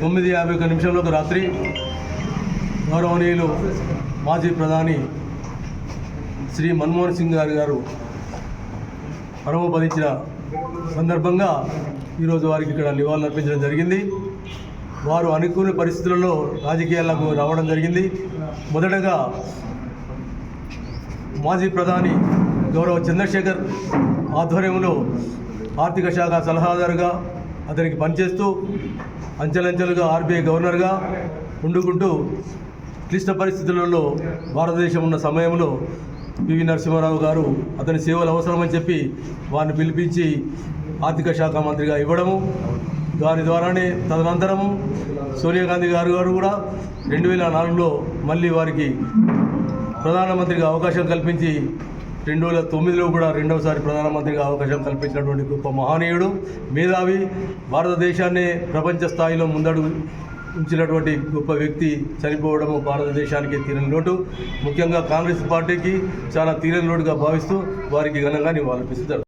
తొమ్మిది యాభై ఒక నిమిషంలోకి రాత్రి గౌరవనీయులు మాజీ ప్రధాని శ్రీ మన్మోహన్ సింగ్ గారి గారు పరమపదించిన సందర్భంగా ఈరోజు వారికి ఇక్కడ నివాళులు అర్పించడం జరిగింది. వారు అనుకునే పరిస్థితులలో రాజకీయాలకు రావడం జరిగింది. మొదటగా మాజీ ప్రధాని గౌరవ చంద్రశేఖర్ ఆధ్వర్యంలో ఆర్థిక శాఖ సలహాదారుగా అతనికి పనిచేస్తూ అంచెలంచెలుగా ఆర్బీఐ గవర్నర్గా ఉండుకుంటూ క్లిష్ట పరిస్థితులలో భారతదేశం ఉన్న సమయంలో పివి నరసింహారావు గారు అతని సేవలు అవసరమని చెప్పి వారిని పిలిపించి ఆర్థిక శాఖ మంత్రిగా ఇవ్వడము దాని ద్వారానే తదనంతరము సోనియా గాంధీ గారు గారు కూడా రెండు వేల నాలుగులో మళ్ళీ వారికి ప్రధానమంత్రిగా అవకాశం కల్పించి రెండు వేల తొమ్మిదిలో కూడా రెండవసారి ప్రధానమంత్రిగా అవకాశం కల్పించినటువంటి గొప్ప మహనీయుడు మేధావి భారతదేశాన్ని ప్రపంచ స్థాయిలో ముందడుగు ఉంచినటువంటి గొప్ప వ్యక్తి చనిపోవడము భారతదేశానికి తీరని లోటు. ముఖ్యంగా కాంగ్రెస్ పార్టీకి చాలా తీరని లోటుగా భావిస్తూ వారికి ఘనంగా నివాళులర్పిస్తారు.